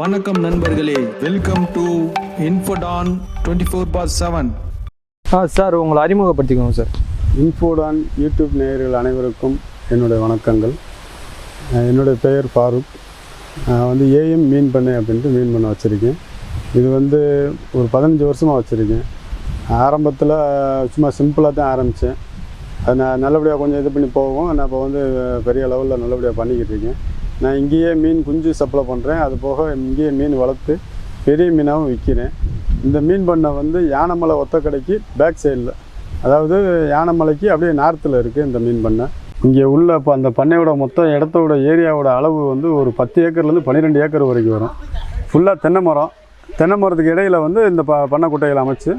வணக்கம் நண்பர்களே. Welcome to Infoton twenty four by seven ah sir உங்களை அறிமுகப்படுத்திக்கோங்க சார். இன்ஃபோடான் யூடியூப் நேயர்கள் அனைவருக்கும் என்னுடைய வணக்கங்கள். என்னுடைய பெயர் ஃபாரூக். நான் வந்து ஏஎம் மீன் பண்ணை அப்படின்ட்டு மீன் பண்ணை வச்சுருக்கேன். இது வந்து ஒரு பதினஞ்சு வருஷமாக வச்சுருக்கேன். ஆரம்பத்தில் சும்மா சிம்பிளாக தான் ஆரம்பித்தேன் அது நான் நல்லபடியாக கொஞ்சம் இது பண்ணி போவோம் நான் இப்போ வந்து பெரிய லெவலில் நல்லபடியாக பண்ணிக்கிட்டு இருக்கேன். நான் இங்கேயே மீன் குஞ்சு சப்ளை பண்ணுறேன் அது போக இங்கேயே மீன் வளர்த்து பெரிய மீனாகவும் விற்கிறேன் இந்த மீன் பண்ணை வந்து யானைமலை ஒத்தக்கடைக்கு பேக் சைடில் அதாவது யானைமலைக்கு அப்படியே நார்த்தில் இருக்குது இந்த மீன் பண்ணை. இங்கே உள்ள இப்போ அந்த பண்ணையோட மொத்த இடத்தோட ஏரியாவோட அளவு வந்து ஒரு பத்து ஏக்கர்லேருந்து பன்னிரெண்டு ஏக்கர் வரைக்கும் வரும். ஃபுல்லாக தென்னை மரம். தென்னை மரத்துக்கு இடையில வந்து இந்த ப பண்ணைக்குட்டைகள் அமைச்சு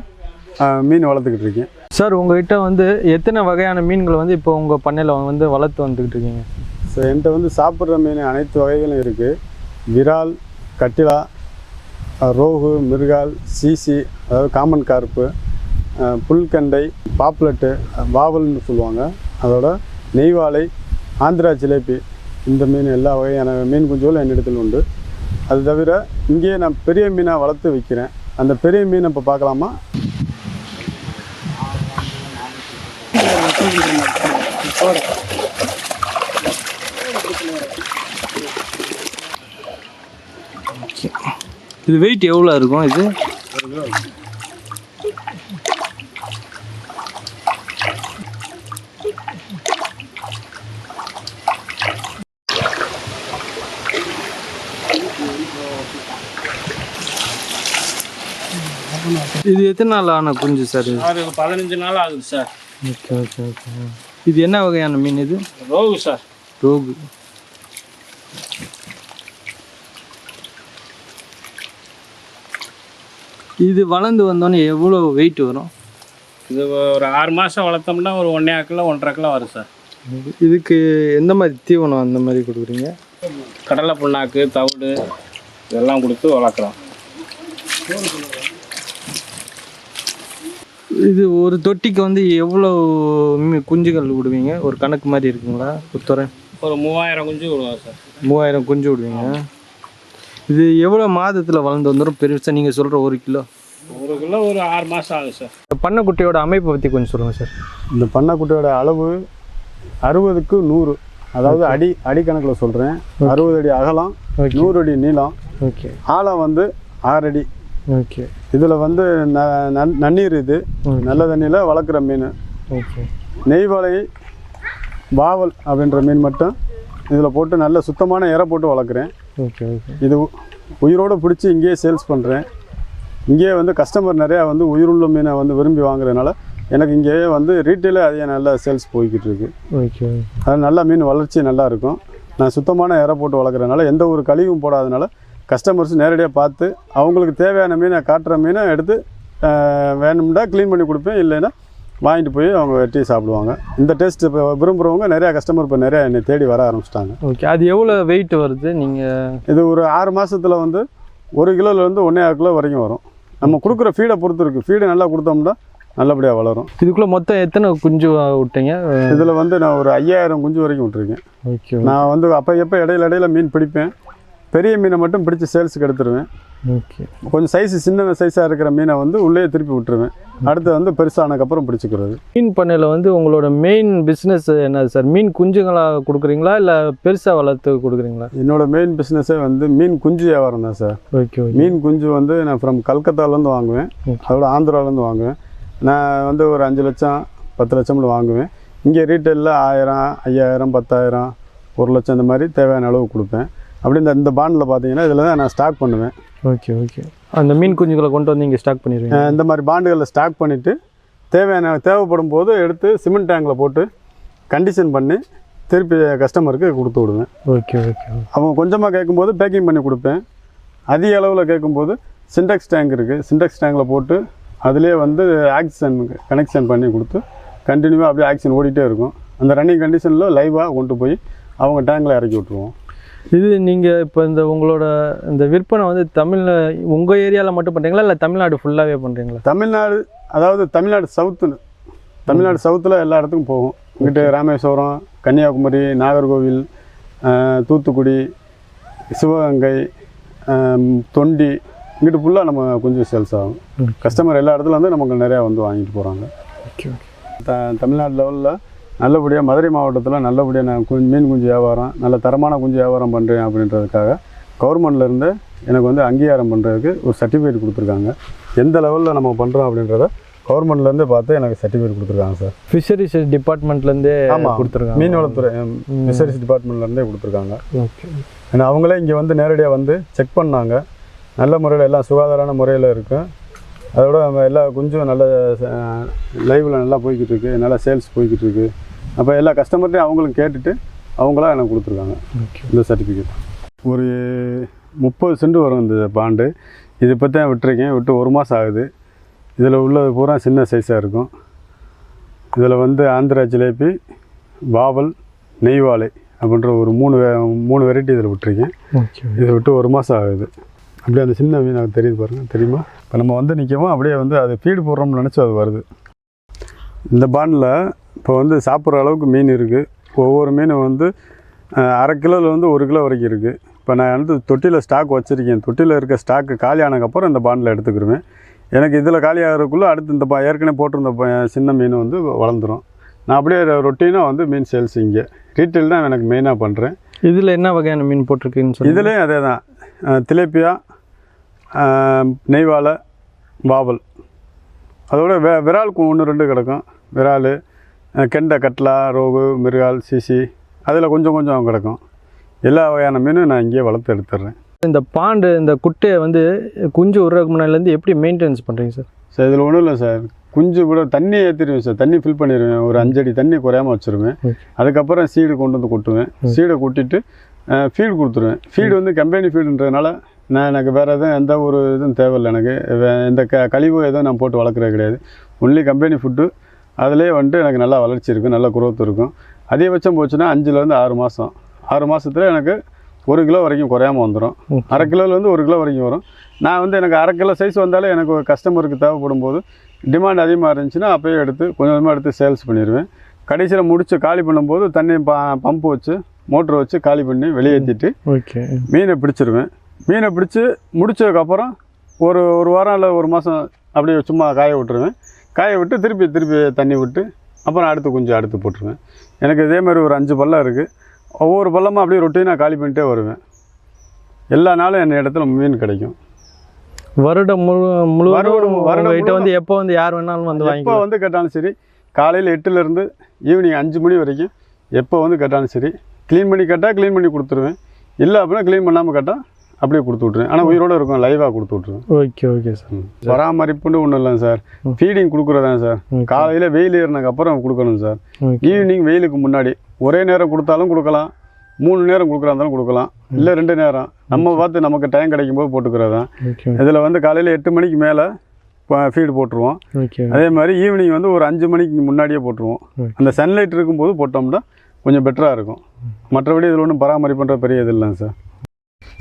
மீன் வளர்த்துக்கிட்டு இருக்கேன். சார் உங்கள்கிட்ட வந்து எத்தனை வகையான மீன்கள் வந்து இப்போ உங்கள் பண்ணையில் வந்து வளர்த்து வந்துக்கிட்டு இருக்கீங்க? ஸோ என்கிட்ட வந்து சாப்பிட்ற மீன் அனைத்து வகைகளும் இருக்குது விரால் கட்டிலா ரோகு மிருகால் சீசி அதாவது காமன் கார்ப்பு புல்கண்டை பாப்லெட்டு வாவல்னு சொல்லுவாங்க. அதோட நெய்வாலை ஆந்திரா ஜிலேபி இந்த மீன் எல்லா வகையான மீன் குஞ்சுகளும் என்னிடத்தில் உண்டு. அது தவிர இங்கேயே நான் பெரிய மீனாக வளர்த்து விற்கிறேன் அந்த பெரிய மீனை இப்போ பார்க்கலாமா? இது வெயிட் எவ்வளோ இருக்கும் இது? இது எத்தனை நாள் ஆன குஞ்சு சார் அது பதினஞ்சு நாள் ஆகுது சார். Okay okay okay. இது என்ன வகையான மீன் இது? ரோகு சார். ரோகு. இது வளர்ந்து வந்தோடனே எவ்வளோ வெயிட் வரும்? இது ஒரு ஆறு மாதம் வளர்த்தோம்னா ஒரு ஒன்றே கிலோ ஒன்றரை கிலோ வரும் சார். இதுக்கு எந்த மாதிரி தீவனம் அந்த மாதிரி கொடுக்குறீங்க? கடலை புண்ணாக்கு தவிடு இதெல்லாம் கொடுத்து வளர்க்குறோம். இது ஒரு தொட்டிக்கு வந்து எவ்வளோ குஞ்சுகள் விடுவீங்க? ஒரு கணக்கு மாதிரி இருக்குங்களா? ஒருத்தர ஒரு மூவாயிரம் குஞ்சு விடுவோம் சார். மூவாயிரம் குஞ்சு விடுவீங்க. இது எவ்வளோ மாதத்தில் வளர்ந்து வந்துடும் பெருசாக நீங்கள் சொல்கிற ஒரு கிலோ? ஒரு கிலோ ஒரு ஆறு மாதம் ஆகுது சார். பண்ணைக்குட்டியோட அமைப்பை பற்றி கொஞ்சம் சொல்லுங்கள் சார். இந்த பண்ணைக்குட்டியோட அளவு அறுபதுக்கு நூறு. அதாவது அடி அடி கணக்கில் சொல்கிறேன் அறுபது அடி அகலம் நூறு அடி நீளம் ஓகே. ஆழம் வந்து ஆறு அடி. ஓகே. இதில் வந்து ந நன்- நன்னீர் இது. நல்ல தண்ணியில் வளர்க்குற மீன். ஓகே. நெய்வாலை வாவல் அப்படின்ற மீன் மட்டும் இதில் போட்டு நல்ல சுத்தமான இறை போட்டு வளர்க்குறேன். Okay okay. இது உயிரோடு பிடிச்சி இங்கேயே சேல்ஸ் பண்ணுறேன் இங்கேயே வந்து கஸ்டமர் நிறையா வந்து உயிருள்ள மீனை வந்து விரும்பி வாங்குறதுனால எனக்கு இங்கேயே வந்து ரீட்டெயிலே அதிக நல்லா சேல்ஸ் போய்கிட்டு இருக்கு. ஓகே அது நல்லா மீன் வளர்ச்சி நல்லா இருக்கும். நான் சுத்தமான இறை போட்டு வளர்க்குறதுனால எந்த ஒரு கழிவும் போடாதனால கஸ்டமர்ஸ் நேரடியாக பார்த்து அவங்களுக்கு தேவையான மீனை காட்டுற மீனை எடுத்து வேணும்னா க்ளீன் பண்ணி கொடுப்பேன். இல்லைன்னா வாங்கிட்டு போய் அவங்க வெட்டி சாப்பிடுவாங்க. இந்த டேஸ்ட் இப்போ விரும்புகிறவங்க நிறையா கஸ்டமர் இப்போ நிறையா என்னை தேடி வர ஆரம்பிச்சிட்டாங்க. ஓகே அது எவ்வளோ வெயிட் வருது? நீங்கள் இது ஒரு ஆறு மாசத்துல வந்து ஒரு கிலோலேருந்து ஒன்றே ஆறு கிலோ வரைக்கும் வரும். நம்ம கொடுக்குற ஃபீடை பொறுத்து இருக்குது ஃபீடு நல்லா கொடுத்தோம்னா நல்லபடியாக வளரும். இதுக்குள்ளே மொத்தம் எத்தனை குஞ்சு விட்டீங்க? இதில் வந்து நான் ஒரு ஐயாயிரம் குஞ்சு வரைக்கும் விட்டுருக்கேன். ஓகே நான் வந்து அப்போ எப்போ இடையில இடையில மீன் பிடிப்பேன். பெரிய மீனை மட்டும் பிடிச்சி சேல்ஸுக்கு எடுத்துருவேன். ஓகே. கொஞ்சம் சைஸ் சின்ன சைஸாக இருக்கிற மீனை வந்து உள்ளே திருப்பி விட்டுருவேன். அடுத்து வந்து பெருசானதுக்கப்புறம் பிடிச்சிக்கிறது. மீன் பண்ணையில் வந்து உங்களோட மெயின் பிஸ்னஸ் என்னது சார் மீன் குஞ்சுங்களாக கொடுக்குறீங்களா? இல்லை பெருசாக வளர்த்து கொடுக்குறீங்களா? என்னோட மெயின் பிஸ்னஸே வந்து மீன் குஞ்சு வியாபாரம் தான் சார் ஓகே மீன் குஞ்சு வந்து நான் ஃப்ரம் கல்கத்தாலேருந்து வாங்குவேன். அதோட ஆந்திராலேருந்து வாங்குவேன். நான் வந்து ஒரு அஞ்சு லட்சம் பத்து லட்சம்ல வாங்குவேன். இங்கே ரீட்டெயிலில் ஆயிரம் ஐயாயிரம் பத்தாயிரம் ஒரு லட்சம் இந்த மாதிரி தேவையான அளவு கொடுப்பேன். அப்படி இந்த இந்த பாண்டில் பார்த்தீங்கன்னா இதில் தான் நான் ஸ்டாக் பண்ணுவேன். ஓகே ஓகே அந்த மீன் குஞ்சுகளை கொண்டு வந்து இங்கே ஸ்டாக் பண்ணிடுவீங்க. அஹ் இந்த மாதிரி பாண்டுகளில் ஸ்டாக் பண்ணிவிட்டு தேவையான தேவைப்படும் போது எடுத்து சிமெண்ட் டேங்கில் போட்டு கண்டிஷன் பண்ணி திருப்பி கஸ்டமருக்கு கொடுத்து விடுவேன். ஓகே ஓகே அவங்க கொஞ்சமாக கேட்கும்போது பேக்கிங் பண்ணி கொடுப்பேன். அதிக அளவில் கேட்கும்போது சிண்டெக்ஸ் டேங்க் இருக்குது சிண்டெக்ஸ் டேங்கில் போட்டு அதுலேயே வந்து ஆக்சிஜன் கனெக்ஷன் பண்ணி கொடுத்து கண்டினியூவாக அப்படியே ஆக்சிஜன் ஓடிட்டே இருக்கும். அந்த ரன்னிங் கண்டிஷனில் லைவாக கொண்டு போய் அவங்க டேங்கில் இறக்கி விட்ருவோம் இது நீங்கள் இப்போ இந்த உங்களோட இந்த விற்பனை வந்து தமிழ் உங்கள் ஏரியாவில் மட்டும் பண்ணுறீங்களா இல்லை தமிழ்நாடு ஃபுல்லாகவே பண்ணுறீங்களா தமிழ்நாடு அதாவது தமிழ்நாடு சவுத்து தமிழ்நாடு சவுத்தில் எல்லா இடத்துக்கும் போகும். இங்கிட்டு ராமேஸ்வரம் கன்னியாகுமரி நாகர்கோவில் தூத்துக்குடி சிவகங்கை தொண்டி இங்கிட்டு ஃபுல்லாக நம்ம குஞ்சு சேல்ஸ் ஆகும். கஸ்டமர் எல்லா இடத்துல வந்து நமக்கு நிறையா வந்து வாங்கிட்டு போகிறாங்க ஓகே த தமிழ்நாடு லெவலில் நல்லபடியாக மதுரை மாவட்டத்தில் நல்லபடியாக நான் கு மீன் குஞ்சு வியாபாரம் நல்ல தரமான குஞ்சு வியாபாரம் பண்ணுறேன் அப்படின்றதுக்காக கவர்மெண்ட்லேருந்து எனக்கு வந்து அங்கீகாரம் பண்ணுறதுக்கு ஒரு சர்டிஃபிகேட் கொடுத்துருக்காங்க. எந்த லெவலில் நம்ம பண்ணுறோம் அப்படின்றத கவர்மெண்ட்லேருந்து பார்த்து எனக்கு சர்டிஃபிகேட் கொடுத்துருக்காங்க சார். ஃபிஷரிஸ் டிபார்ட்மெண்ட்லேருந்தே ஆமாம் கொடுத்துருக்காங்க. மீன்வளத்துறை ஃபிஷரிஸ் டிபார்ட்மெண்ட்லேருந்தே கொடுத்துருக்காங்க. ஓகே. ஏன்னா அவங்களே இங்கே வந்து நேரடியாக வந்து செக் பண்ணாங்க. நல்ல முறையில் எல்லாம் சுகாதாரமான முறையில் இருக்கும் அதோட நம்ம எல்லா குஞ்சும் நல்ல லைவில் நல்லா போய்கிட்டு இருக்கு. நல்லா சேல்ஸ் போய்கிட்டு இருக்கு. அப்போ எல்லா கஸ்டமர்ட்டையும் அவங்களும் கேட்டுட்டு அவங்களா எனக்கு கொடுத்துருக்காங்க. இந்த சர்டிஃபிகேட் ஒரு முப்பது சென்ட் வரும் இந்த பாண்டு. இது இப்போ தான் விட்டுருக்கேன். விட்டு ஒரு மாதம் ஆகுது. இதில் உள்ளது பூரா சின்ன சைஸாக இருக்கும். இதில் வந்து ஆந்திரா ஜிலேபி வாவல் நெய்வாலை அப்படின்ற ஒரு மூணு மூணு வெரைட்டி இதில் விட்டுருக்கேன். இதை விட்டு ஒரு மாதம் ஆகுது. அப்படியே அந்த சின்ன மீன் எனக்கு தெரியுது பாருங்கள் தெரியுமா? இப்போ நம்ம வந்து நிற்கவும் அப்படியே வந்து அது ஃபீடு போடுறோம்னு நினச்சி அது வருது. இந்த பாண்டில் இப்போ வந்து சாப்பிட்ற அளவுக்கு மீன் இருக்குது ஒவ்வொரு மீனும் வந்து அரை கிலோவில் வந்து ஒரு கிலோ வரைக்கும் இருக்குது இப்போ நான் வந்து தொட்டியில் ஸ்டாக் வச்சுருக்கேன். தொட்டியில் இருக்க ஸ்டாக்கு காலி ஆனதுக்கப்புறம் இந்த பாண்டில் எடுத்துக்கிருவேன். எனக்கு இதில் காலி ஆகிறதுக்குள்ளே அடுத்து இந்த ப ஏற்கனவே போட்டிருந்த சின்ன மீன் வந்து வளர்ந்துரும். நான் அப்படியே ரொட்டீனாக வந்து மீன் சேல்ஸ் இங்கே. ரீட்டைல் தான் எனக்கு மெயினாக பண்ணுறேன் இதில் என்ன வகையான மீன் போட்டிருக்கீங்கன்னு சொல்லி இதுலேயும் அதே தான். திலேப்பியா நெய்வாலை வாவல் அதோட வே விரால் ஒன்று ரெண்டு கிடக்கும். விரால் கெண்டை கட்லா ரோகு மிருகால் சிசி அதில் கொஞ்சம் கொஞ்சம் கிடக்கும். எல்லா வகையான மீனும் நான் இங்கேயே வளர்த்து எடுத்துடுறேன். இந்த பாண்டு இந்த குட்டையை வந்து குஞ்சு விடுறதுக்கு முன்னாடிலேருந்து எப்படி மெயின்டெனன்ஸ் பண்ணுறீங்க சார் சார் இதில் ஒன்றும் இல்லை சார். குஞ்சு கூட தண்ணி ஏற்றிடுவேன் சார். தண்ணி ஃபில் பண்ணிடுவேன். ஒரு அஞ்சடி தண்ணி குறையாம வச்சுருவேன். அதுக்கப்புறம் சீடு கொண்டு வந்து கொட்டுவேன். சீடை கொட்டிட்டு ஃபீடு கொடுத்துருவேன். ஃபீடு வந்து கம்பெனி ஃபீடுன்றதுனால நான் எனக்கு வேறு எதுவும் எந்த ஒரு இதுவும் தேவையில்லை எனக்கு. எந்த க கழிவு எதுவும் நான் போட்டு வளர்க்குறது கிடையாது. ஒன்லி கம்பெனி ஃபுட்டு அதிலே வந்துட்டு எனக்கு நல்லா வளர்ச்சி இருக்கும் நல்ல growth இருக்கும். அதிகபட்சம் போச்சுன்னா அஞ்சுலேருந்து ஆறு மாதம் ஆறு மாதத்துல எனக்கு ஒரு கிலோ வரைக்கும் குறையாம வந்துடும். அரை கிலோலேருந்து ஒரு கிலோ வரைக்கும் வரும். நான் வந்து எனக்கு அரை கிலோ சைஸ் வந்தாலே எனக்கு ஒரு கஸ்டமருக்கு தேவைப்படும் போது டிமாண்ட் அதிகமாக இருந்துச்சுன்னா அப்போயே எடுத்து கொஞ்சம் கொஞ்சமாக எடுத்து சேல்ஸ் பண்ணிடுவேன் கடைசியில் முடிச்சு காலி பண்ணும்போது தண்ணி ப பம்பு வச்சு மோட்ரு வச்சு காலி பண்ணி வெளியேற்றிட்டு ஓகே. மீனை பிடிச்சிருவேன். மீனை பிடிச்சி முடிச்சதுக்கப்புறம் ஒரு ஒரு வாரம் இல்லை ஒரு மாதம் அப்படியே சும்மா காய விட்டுருவேன். காய விட்டு திருப்பி திருப்பி தண்ணி விட்டு அப்புறம் அடுத்து கொஞ்சம் அடுத்து போட்டுருவேன். எனக்கு இதே மாதிரி ஒரு அஞ்சு பள்ளம் இருக்குது ஒவ்வொரு பள்ளமும் அப்படியே ரொட்டீனாக காலி பண்ணிட்டே வருவேன். எல்லா நாளும் என் இடத்துல மீன் கிடைக்கும். வருடம் முழு வருடம் முழுவதும் வருடம் உங்ககிட்ட வந்து எப்போ வந்து யார் வேணாலும் வந்து எப்போ வந்து கேட்டாலும் சரி காலையில் எட்டுலேருந்து ஈவினிங் அஞ்சு மணி வரைக்கும் எப்போ வந்து கேட்டாலும் சரி க்ளீன் பண்ணி கேட்டால் க்ளீன் பண்ணி கொடுத்துருவேன். இல்லை அப்படின்னா க்ளீன் பண்ணாமல் கேட்டால் அப்படியே கொடுத்து விட்ருவேன் ஆனால் உயிரோடு இருக்கும் லைவாக கொடுத்து விட்ருவேன் ஓகே ஓகே சார் பராமரிப்புன்னு ஒன்றும் இல்லை சார் ஃபீடிங் கொடுக்குறதான் சார். காலையில் வெயில் ஏறினதுக்கு அப்புறம் கொடுக்கணும் சார் ஈவினிங் வெயிலுக்கு முன்னாடி. ஒரே நேரம் கொடுத்தாலும் கொடுக்கலாம். மூணு நேரம் கொடுக்குறா இருந்தாலும் கொடுக்கலாம். இல்லை ரெண்டு நேரம். நம்ம பார்த்து நமக்கு டைம் கிடைக்கும் போது போட்டுக்கிறது. தான் ஓகே. இதில் வந்து காலையில் எட்டு மணிக்கு மேலே ஃபீடு போட்டுருவோம். அதே மாதிரி ஈவினிங் வந்து ஒரு அஞ்சு மணிக்கு முன்னாடியே போட்டுருவோம். அந்த சன்லைட் இருக்கும்போது போட்டோம்னா கொஞ்சம் பெட்டராக இருக்கும். மற்றபடி இதில் ஒன்றும் பராமரிப்புன்ற பெரிய இது இல்லைங்க சார்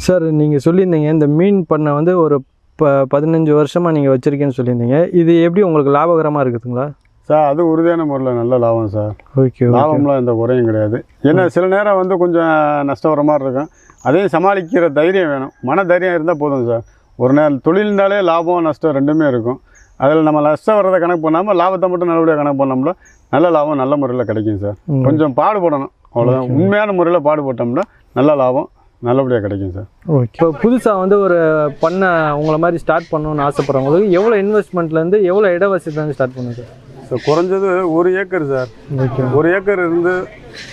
சார் நீங்கள் சொல்லியிருந்தீங்க இந்த மீன் பண்ணை வந்து ஒரு ப பதினஞ்சு வருஷமாக நீங்கள் வச்சுருக்கேன்னு சொல்லியிருந்தீங்க. இது எப்படி உங்களுக்கு லாபகரமாக இருக்குதுங்களா? சார் அது உறுதியான முறையில் நல்ல லாபம் சார். ஓகே லாபம்லாம் எந்த குறையும் கிடையாது. ஏன்னா சில நேரம் வந்து கொஞ்சம் நஷ்டம் வர மாதிரி இருக்கும். அதையும் சமாளிக்கிற தைரியம் வேணும். மன தைரியம் இருந்தால் போதும் சார். ஒரு நேரம் தொழில்னாலே லாபம் நஷ்டம் ரெண்டுமே இருக்கும். அதில் நம்ம நஷ்டம் வர்றதை கணக்கு பண்ணாமல் லாபத்தை மட்டும் நல்லபடியாக கணக்கு பண்ணோம்னா நல்ல லாபம் நல்ல முறையில் கிடைக்கும் சார். கொஞ்சம் பாடுபடணும். அவ்வளோதான் உண்மையான முறையில் பாடுபட்டோம்னா நல்ல லாபம் நல்லபடியாக கிடைக்கும் சார். ஓகே. இப்போ புதுசாக வந்து ஒரு பண்ணை உங்களை மாதிரி ஸ்டார்ட் பண்ணணும்னு ஆசைப்படுறவங்களுக்கு எவ்வளோ இன்வெஸ்ட்மெண்ட்லேருந்து எவ்வளோ இட வசதிலேருந்து ஸ்டார்ட் பண்ணுங்க சார்? ஸோ குறைஞ்சது ஒரு ஏக்கர் சார். ஓகே. ஒரு ஏக்கர் இருந்து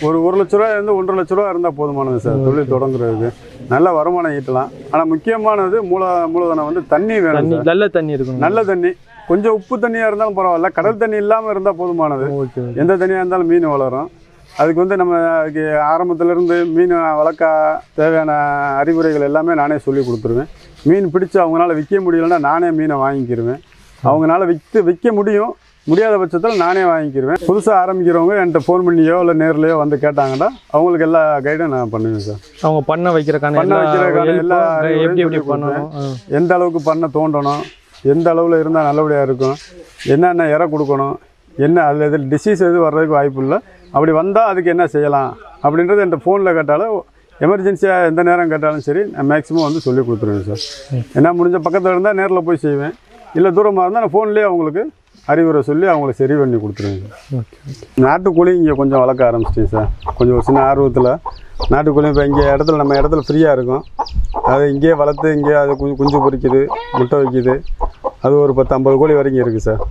ஒரு ஒரு லட்ச ரூபா இருந்து ஒன்றரை லட்ச ரூபா இருந்தால் போதுமானது சார் தொழில் தொடங்குறதுக்கு. நல்ல வருமானம் ஈட்டலாம். ஆனால் முக்கியமானது மூல மூலதனம் வந்து தண்ணி வேணும் நல்ல தண்ணி இருக்கணும். நல்ல தண்ணி. கொஞ்சம் உப்பு தண்ணியாக இருந்தாலும் பரவாயில்ல. கடல் தண்ணி இல்லாமல் இருந்தால் போதுமானது. ஓகே எந்த தண்ணியாக இருந்தாலும் மீன் வளரும். அதுக்கு வந்து நம்ம அதுக்கு ஆரம்பத்திலேருந்து மீன் வளர்க்க தேவையான அறிவுரைகள் எல்லாமே நானே சொல்லி கொடுத்துருவேன். மீன் பிடிச்சு அவங்களால விற்க முடியலன்னா நானே மீனை வாங்கிக்கிருவேன். அவங்களால விற்று விற்க முடியும். முடியாத பட்சத்தில் நானே வாங்கிக்கிருவேன். புதுசாக ஆரம்பிக்கிறவங்க என்கிட்ட ஃபோன் பண்ணியோ இல்லை நேர்லையோ வந்து கேட்டாங்கன்னா அவங்களுக்கு எல்லா கைடும் நான் பண்ணுவேன் சார். அவங்க பண்ண வைக்கிறக்கான பண்ண help எல்லா எப்படி எப்படி பண்ணணும். எந்த அளவுக்கு பண்ண தோண்டணும் எந்த அளவில் இருந்தால் நல்லபடியாக இருக்கும் என்னென்ன இறை கொடுக்கணும் என்ன அதில் எதில் டிசீஸ் எதுவும் வர்றதுக்கு வாய்ப்பு இல்லை அப்படி வந்தால் அதுக்கு என்ன செய்யலாம்? அப்படின்றது என்கிட்ட ஃபோனில் கேட்டாலும் எமர்ஜென்சியாக எந்த நேரம் கேட்டாலும் சரி நான் மேக்ஸிமம் வந்து சொல்லி கொடுத்துருவேன் சார் என்ன முடிஞ்ச பக்கத்தில் இருந்தால் நேரில் போய் செய்வேன். இல்லை தூரமாக இருந்தால் நான் ஃபோன்லேயே அவங்களுக்கு அறிவுரை சொல்லி அவங்கள சரி பண்ணி கொடுத்துருவேன் சார் ஓகே நாட்டுக்கோழி இங்கே கொஞ்சம் வளர்க்க ஆரம்பிச்சிட்டேன் சார் கொஞ்சம் ஒரு சின்ன ஆர்வத்தில். நாட்டுக்கோழி இப்போ இங்கே இடத்துல நம்ம இடத்துல ஃப்ரீயாக இருக்கும். அதை இங்கேயே வளர்த்து இங்கேயே அது குஞ்சு குஞ்சு பொரிக்குது முட்டை வைக்குது. அது ஒரு பத்து ஐம்பது கோழி வரைக்கும் இருக்குது சார்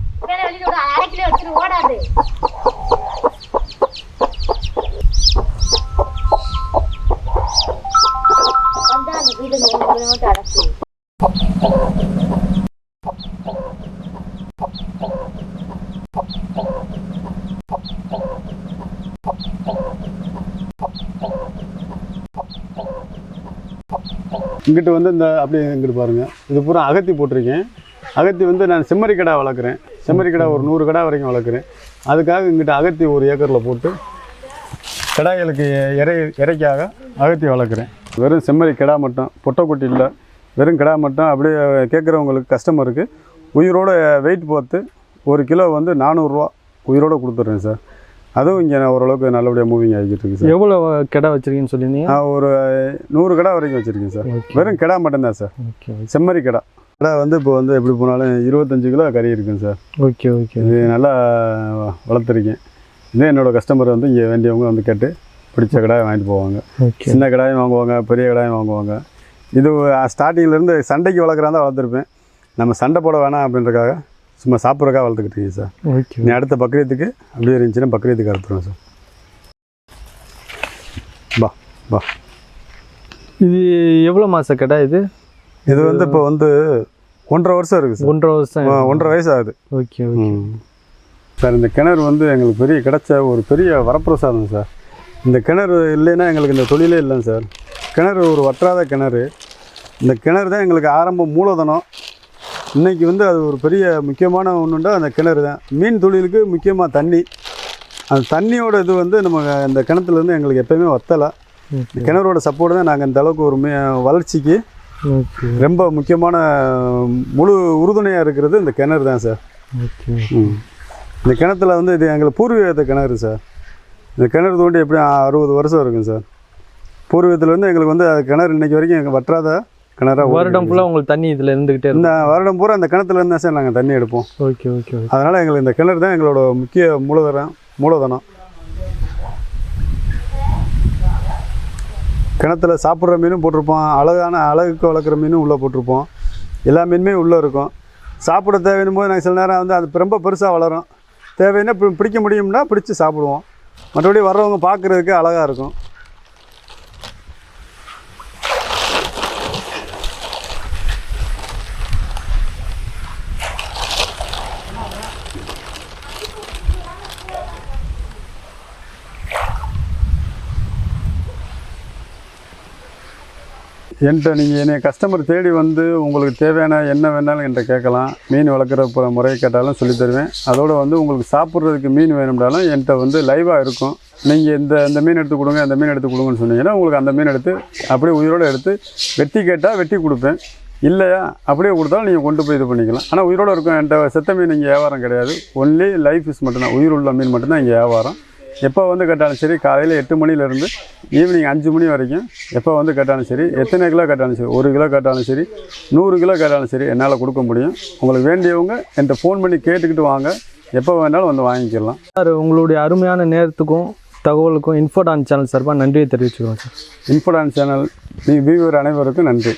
இங்கிட்டு வந்து இந்த அப்படியே இங்கிட்டு பாருங்கள் இது பூரா அகத்தி போட்டிருக்கேன். அகத்தி வந்து நான் செம்மறி கடா வளர்க்குறேன். செம்மறி கடா ஒரு நூறு கடா வரைக்கும் வளர்க்குறேன். அதுக்காக இங்கிட்ட அகத்தி ஒரு ஏக்கரில் போட்டு கிடாய்களுக்கு இறை இறைக்காக அகத்தி வளர்க்குறேன். வெறும் செம்மறி கிடா மட்டும் பொட்டைக்குட்டி இல்லை. வெறும் கிடா மட்டும் அப்படியே கேட்குறவங்களுக்கு கஸ்டமருக்கு உயிரோட வெயிட் பார்த்து ஒரு கிலோ வந்து நானூறுரூவா உயிரோடு கொடுத்துட்றேன் சார். அதுவும் இங்கே ஓரளவுக்கு நல்லபடியாக மூவிங் ஆகிக்கிட்டு இருக்கு சார் எவ்வளோ கிடா வச்சிருக்கீங்கன்னு சொல்லியிருந்தீங்க? ஒரு நூறு கடா வரைக்கும் வச்சுருக்கேன் சார் வெறும் கிடா மட்டும்தான் சார் ஓகே செம்மறி கடா. கடா வந்து இப்போ வந்து எப்படி போனாலும் இருபத்தஞ்சு கிலோ கறி இருக்குங்க சார் ஓகே ஓகே இது நல்லா வளர்த்துருக்கேன். இதே என்னோடய கஸ்டமர் வந்து இங்கே வேண்டியவங்க வந்து கேட்டு பிடிச்ச கடாயை வாங்கிட்டு போவாங்க. சின்ன கடாயும் வாங்குவாங்க பெரிய கடாயும் வாங்குவாங்க. இது ஸ்டார்டிங்லேருந்து சண்டைக்கு வளர்க்குறாந்தா வளர்த்துருப்பேன். நம்ம சண்டை போட வேணாம் அப்படின்றக்காக சும்மா சாப்பிட்றக்காக வளர்த்துக்கிட்டு இருக்கேன் சார். ஓகே நீ அடுத்த பக்ரீத்துக்கு அப்படியே இருந்துச்சுன்னா பக்ரீத்துக்கு அறுத்துருவேன் சார். பா பா. இது எவ்வளோ மாத கிடா இது? இது வந்து இப்போ வந்து ஒன்றரை வருஷம் இருக்குது சார். ஒன்றரை வருஷம். ஒன்றரை வயசு ஆகுது. ஓகே ஓகே சார் இந்த கிணறு வந்து எங்களுக்கு பெரிய கிடைச்ச ஒரு பெரிய வரப்பிரசாதம் சார். இந்த கிணறு இல்லைன்னா எங்களுக்கு இந்த தொழிலே இல்லைங்க சார். கிணறு ஒரு வற்றாத கிணறு. இந்த கிணறு தான் எங்களுக்கு ஆரம்ப மூலதனம். இன்னைக்கு வந்து அது ஒரு பெரிய முக்கியமான ஒன்றுண்டா அந்த கிணறு தான். மீன் தொழிலுக்கு முக்கியமாக தண்ணி. அந்த தண்ணியோட இது வந்து நம்ம இந்த கிணத்துலேருந்து எங்களுக்கு எப்போயுமே வத்தலை. இந்த கிணறோட சப்போர்ட் தான் நாங்கள் இந்த அளவுக்கு ஒரு வளர்ச்சிக்கு ரொம்ப முக்கியமான முழு உறுதுணையாக இருக்கிறது இந்த கிணறு தான் சார். இந்த கிணத்துல வந்து இது எங்களுக்கு பூர்வீகத்தை கிணறு சார். இந்த கிணறு தோண்டி எப்படியும் அறுபது வருஷம் இருக்கும் சார். பூர்வீகத்துலேருந்து எங்களுக்கு வந்து கிணறு இன்னைக்கு வரைக்கும் எங்கள் வற்றாத கிணறா வருடம். ஃபுல்லாக உங்களுக்கு தண்ணி இதில் இருந்துக்கிட்டே இந்த வருடம் பூரா அந்த கிணத்துல இருந்து தான் சார் நாங்கள் தண்ணி எடுப்போம். ஓகே ஓகே ஓகே அதனால் எங்களுக்கு இந்த கிணறு தான் எங்களோட முக்கிய மூலதனம் மூலதனம். கிணத்துல சாப்பிட்ற மீனும் போட்டிருப்போம். அழகான அழகுக்கு வளர்க்குற மீனும் உள்ளே போட்டிருப்போம். எல்லா மீனுமே உள்ளே இருக்கும். சாப்பிட தேவைன்னும் போது நாங்கள் சில நேரம் வந்து அது ரொம்ப பெருசாக வளரும். தேவைன்னா பிடிக்க முடியும்னா பிடிச்சி சாப்பிடுவோம். மற்றபடி வர்றவங்க பார்க்குறதுக்கு அழகாக இருக்கும். என்கிட்ட நீங்கள் என்னை கஸ்டமர் தேடி வந்து உங்களுக்கு தேவையான என்ன வேணாலும் என்கிட்ட கேட்கலாம். மீன் வளர்க்குற போகிற முறையை கேட்டாலும் சொல்லித் தருவேன். அதோடு வந்து உங்களுக்கு சாப்பிட்றதுக்கு மீன் வேணும்னாலும் என்கிட்ட வந்து லைவாக இருக்கும். நீங்கள் இந்த இந்த மீன் எடுத்து கொடுங்க இந்த மீன் எடுத்து கொடுங்கன்னு சொன்னீங்கன்னா உங்களுக்கு அந்த மீன் எடுத்து அப்படியே உயிரோடு எடுத்து வெட்டி கேட்டால் வெட்டி கொடுப்பேன். இல்லையா? அப்படியே கொடுத்தாலும் நீங்கள் கொண்டு போய் இது பண்ணிக்கலாம். ஆனால் உயிரோடு இருக்கும் என்கிட்ட செத்த மீன் இங்கே வியாபாரம் கிடையாது. ஒன்லி லைஃப் ஃபிஷ் மட்டும்தான். உயிர் உள்ள மீன் மட்டும்தான் இங்கே வியாபாரம். எப்போ வந்து கேட்டாலும் சரி காலையில் எட்டு மணிலேருந்து ஈவினிங் அஞ்சு மணி வரைக்கும் எப்போ வந்து கேட்டாலும் சரி எத்தனை கிலோ கேட்டாலும் சரி ஒரு கிலோ கேட்டாலும் சரி நூறு கிலோ கேட்டாலும் சரி என்னால் கொடுக்க முடியும். உங்களுக்கு வேண்டியவங்க என்கிட்ட ஃபோன் பண்ணி கேட்டுக்கிட்டு வாங்க. எப்போ வேணாலும் வந்து வாங்கிக்கலாம். சார் உங்களுடைய அருமையான நேரத்துக்கும் தகவலுக்கும் இன்ஃபோடான் சேனல் சார்பாக நன்றியை தெரிவிச்சுக்கிறோம் சார். இன்ஃபோடான் சேனல் நீ வியூவர் அனைவருக்கும் நன்றி.